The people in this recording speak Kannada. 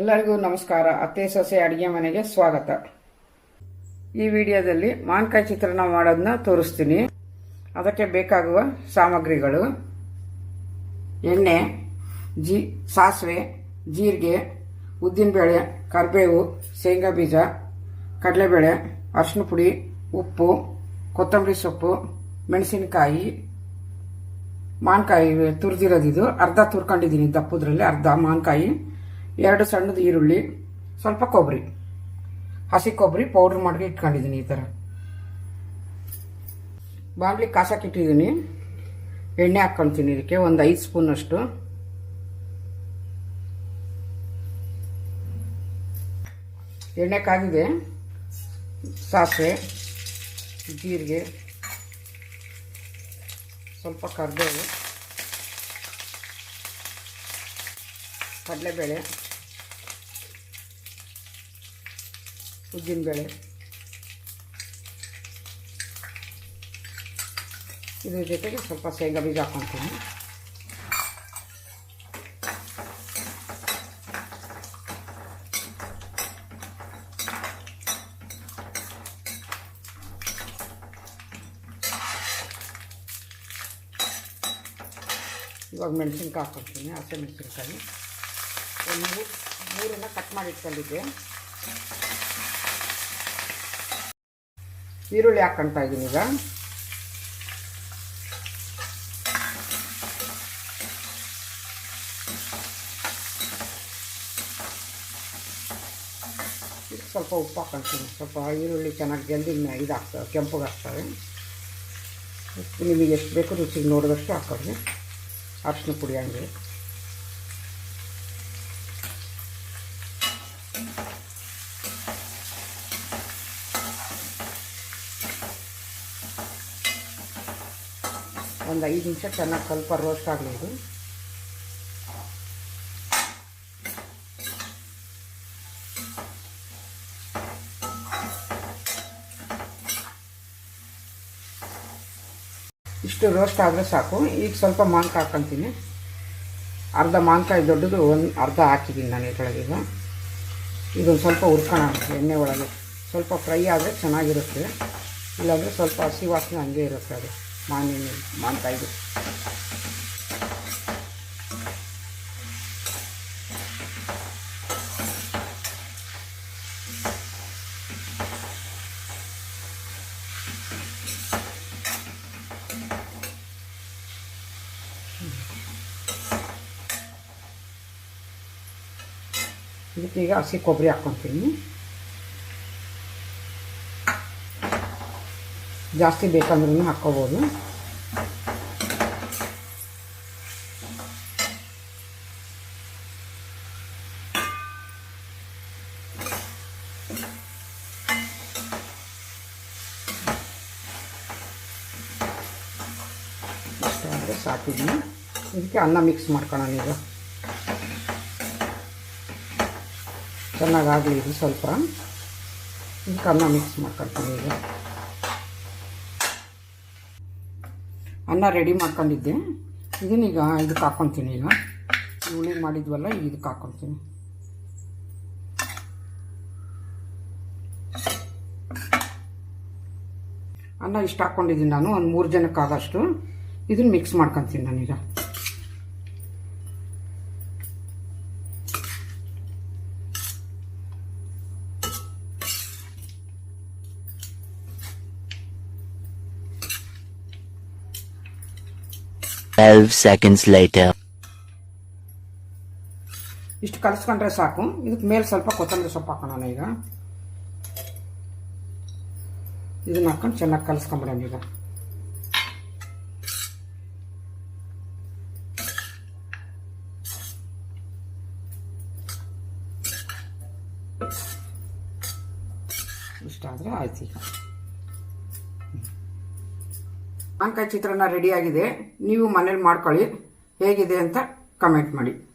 ಎಲ್ಲರಿಗೂ ನಮಸ್ಕಾರ. ಅತ್ತೆ, ಸೊಸೆ, ಅಡುಗೆ ಮನೆಗೆ ಸ್ವಾಗತ. ಈ ವಿಡಿಯೋದಲ್ಲಿ ಮಾನ್ಕಾಯಿ ಚಿತ್ರಾನ್ನ ಮಾಡೋದನ್ನ ತೋರಿಸ್ತೀನಿ. ಅದಕ್ಕೆ ಬೇಕಾಗುವ ಸಾಮಗ್ರಿಗಳು. ಎಣ್ಣೆ, ಜೀ, ಸಾಸಿವೆ, ಜೀರಿಗೆ, ಉದ್ದಿನಬೇಳೆ, ಕರಿಬೇವು, ಶೇಂಗಾ ಬೀಜ, ಕಡಲೆಬೇಳೆ ಅರಿಶಿನ ಪುಡಿ, ಉಪ್ಪು, ಕೊತ್ತಂಬರಿ ಸೊಪ್ಪು, ಮೆಣಸಿನಕಾಯಿ. ಮಾನ್ಕಾಯಿ ತುರಿದಿರೋದಿದು. ಅರ್ಧ ತುರ್ಕೊಂಡಿದ್ದೀನಿ ದಪ್ಪದ್ರಲ್ಲಿ, ಅರ್ಧ ಮಾನ್ಕಾಯಿ ಎರಡು ಸಣ್ಣದು ಈರುಳ್ಳಿ, ಸ್ವಲ್ಪ ಕೊಬ್ಬರಿ. ಹಸಿ ಕೊಬ್ಬರಿ ಪೌಡ್ರ್ ಮಾಡಿ ಇಟ್ಕೊಂಡಿದ್ದೀನಿ ಈ ಥರ ಬಾಂಡ್ಲಿ ಕಾಸಕ್ಕೆ ಇಟ್ಟಿದ್ದೀನಿ. ಎಣ್ಣೆ ಹಾಕ್ಕೊಳ್ತೀನಿ ಇದಕ್ಕೆ, ಒಂದು ಐದು ಸ್ಪೂನಷ್ಟು ಎಣ್ಣೆ ಕಾಗಿದೆ ಸಾಸಿವೆ, ಜೀರಿಗೆ, ಸ್ವಲ್ಪ ಕರಿಬೇವು, ಕಡಲೆಬೇಳೆ. ಉದ್ದಿನಬೇಳೆ ಇದ್ರ ಜೊತೆಗೆ ಸ್ವಲ್ಪ ಶೇಂಗಾ ಬೀಜ ಹಾಕ್ಕೊತೀನಿ ಇವಾಗ ಮೆಣಸಿನ್ಕಾಯಿ ಹಾಕ್ಕೊಳ್ತೀನಿ ಹಸಿ ಮೆಣಸಿನ್ಕಾಯಿ ಒಂದು ಮೂರು ಮೂರನ್ನ ಕಟ್ ಮಾಡಿ ಇಟ್ಕೊಂಡಿದ್ದೆ ಈರುಳ್ಳಿ ಹಾಕ್ಕೊಳ್ತಾ ಇದ್ದೀನಿ ಈಗ. ಸ್ವಲ್ಪ ಉಪ್ಪು ಹಾಕ್ಕೊಳ್ತೀನಿ. ಸ್ವಲ್ಪ ಈರುಳ್ಳಿ ಚೆನ್ನಾಗಿ ಜಲ್ದಿ ಇದಾಗ್ತವೆ ಕೆಂಪಗೆ ಹಾಕ್ತವೆ ಉಪ್ಪು ನಿಮಗೆ ಎಷ್ಟು ಬೇಕು ರುಚಿಗೆ ನೋಡಿದಷ್ಟು ಹಾಕೊಳ್ಳಿ ಅರ್ಶಿನ ಪುಡಿ ಹಂಗೆ. ಒಂದು ಐದು ನಿಮಿಷ ಚೆನ್ನಾಗಿ ಸ್ವಲ್ಪ ರೋಸ್ಟ್ ಆಗಲಿ ಇದು ಇಷ್ಟು ರೋಸ್ಟ್ ಆದರೆ ಸಾಕು. ಈಗ ಸ್ವಲ್ಪ ಮಾಂಕ ಹಾಕೊಂತೀನಿ. ಅರ್ಧ ಮಾನ್ಕಾಯಿ ದೊಡ್ಡದು, ಒಂದು ಅರ್ಧ ಹಾಕಿದ್ದೀನಿ ನಾನು ಇದ್ರೊಳಗೆ ಈಗ. ಇದೊಂದು ಸ್ವಲ್ಪ ಹುರ್ಕೋಣ ಎಣ್ಣೆ ಒಳಗೆ. ಸ್ವಲ್ಪ ಫ್ರೈ ಆದರೆ ಚೆನ್ನಾಗಿರುತ್ತೆ. ಇಲ್ಲಾಂದರೆ ಸ್ವಲ್ಪ ಹಸಿ ವಾಸನೆ ಹಂಗೆ ಇರುತ್ತೆ ಅದು. ಮಾನಿನ ಮಾನ್ಕಾಯಿದು ಇದಕ್ಕೀಗ ಹಸಿ ಕೊಬ್ಬರಿ ಹಾಕ್ಕೊತೀನಿ ಜಾಸ್ತಿ ಬೇಕಂದ್ರೂ ಹಾಕ್ಕೋಬೋದು. ಇಷ್ಟ ಆದರೆ ಸಾಕಿದ್ದೀನಿ ಇದಕ್ಕೆ ಅನ್ನ ಮಿಕ್ಸ್ ಮಾಡ್ಕೊಳ್ಳೋಣ ಈಗ ಚೆನ್ನಾಗಾಗಲಿ ಇದು ಸ್ವಲ್ಪ. ಇದಕ್ಕೆ ಅನ್ನ ಮಿಕ್ಸ್ ಮಾಡ್ಕೊಳ್ತೀನಿ ಈಗ. ಅನ್ನ ರೆಡಿ ಮಾಡ್ಕೊಂಡಿದ್ದೆ. ಇದನ್ನೀಗ ಇದಕ್ಕೆ ಹಾಕ್ಕೊತೀನಿ ಈಗ. ಹುಳಿ ಮಾಡಿದ್ವಲ್ಲ, ಈಗ ಇದಕ್ಕೆ ಹಾಕ್ಕೊತೀನಿ ಅನ್ನ ಇಷ್ಟು ಹಾಕ್ಕೊಂಡಿದ್ದೀನಿ ನಾನು, ಒಂದು ಮೂರು ಜನಕ್ಕಾಗಷ್ಟು ಇದನ್ನು ಮಿಕ್ಸ್ ಮಾಡ್ಕೊತೀನಿ ನಾನೀಗ. Twelve seconds later. ಇಷ್ಟು ಕಲಿಸ್ಕೊಂಡ್ರೆ ಸಾಕು. ಇದಕ್ಕೆ ಮೇಲೆ ಸ್ವಲ್ಪ ಕೊತ್ತಂಬರಿ ಸೊಪ್ಪು ಹಾಕೋಣ ಈಗ. ಇದನ್ನ ಹಾಕೊಂಡು ಚೆನ್ನಾಗಿ ಕಲಿಸ್ಕೊಂಬಿಡೋಣ ಈಗ. ಇಷ್ಟಾದರೆ ಆಯ್ತು ಈಗ. ಮಾನ್ಕಾಯಿ ಚಿತ್ರಾನ್ನ ರೆಡಿಯಾಗಿದೆ ನೀವು ಮನೇಲಿ ಮಾಡ್ಕೊಳ್ಳಿ. ಹೇಗಿದೆ ಅಂತ ಕಮೆಂಟ್ ಮಾಡಿ.